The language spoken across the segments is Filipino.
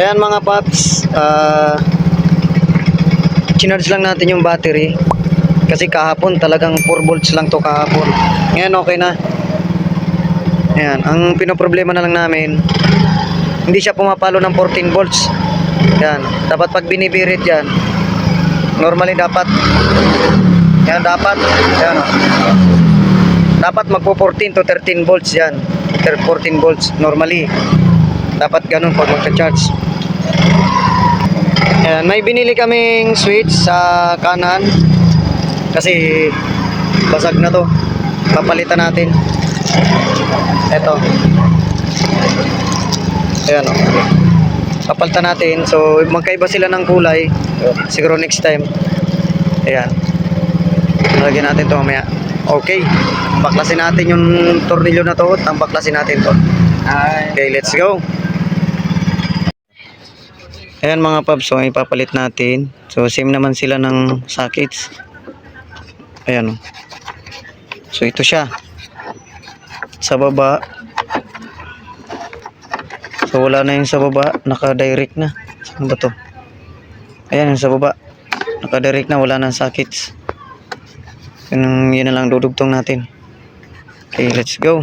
Ayan mga paps, ah chinarge lang natin yung battery. Kasi kahapon talagang 4 volts lang to kahapon. Ngayon okay na. Ayan, ang pinoproblema na lang namin, hindi siya pumapalo ng 14 volts. Yan, dapat pag binibirit yan, normally dapat, yan dapat, yan o. Dapat magpo 14 to 13 volts yan. 14 volts normally. Dapat ganun pag magka-charge. Ayan, may binili kaming switch sa kanan kasi basag na to. Papalitan natin. Ito. Ayan o. Papalitan natin. So, magkaiba sila ng kulay. Siguro next time. Ayan. Lagyan natin to mamaya. Okay. Baklasin natin yung tornilyo na to. Tambaklasin natin to. Okay, let's go. Ayan mga pubs, so ipapalit natin. So same naman sila ng sockets. Ayan o. So ito siya. Sa baba. So wala na yung sa baba, naka-direct na. Saan ba to? Ayan yung sa baba. Naka-direct na, wala na sockets. Yun, yun na lang dudugtong natin. Okay, let's go.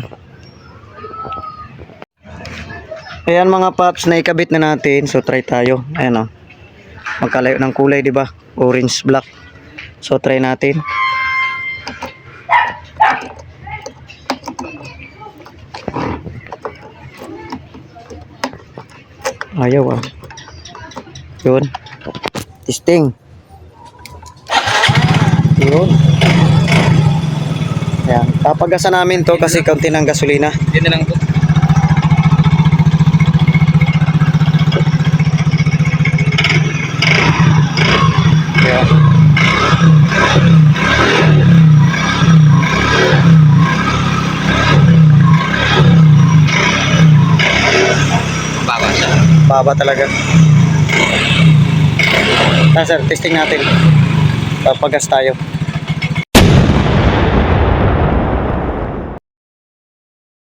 Ayan mga paps, naikabit na natin. So try tayo. Ayan o. Magkalayo ng kulay, di ba? Orange, black. So try natin. Ayaw ah. Yun. Testing. Yun. Ayan. Papagasa namin to kasi kaunti ng gasolina. Yan na lang po. Siya. Baba talaga. Ah, sir, testing natin. Papagas tayo.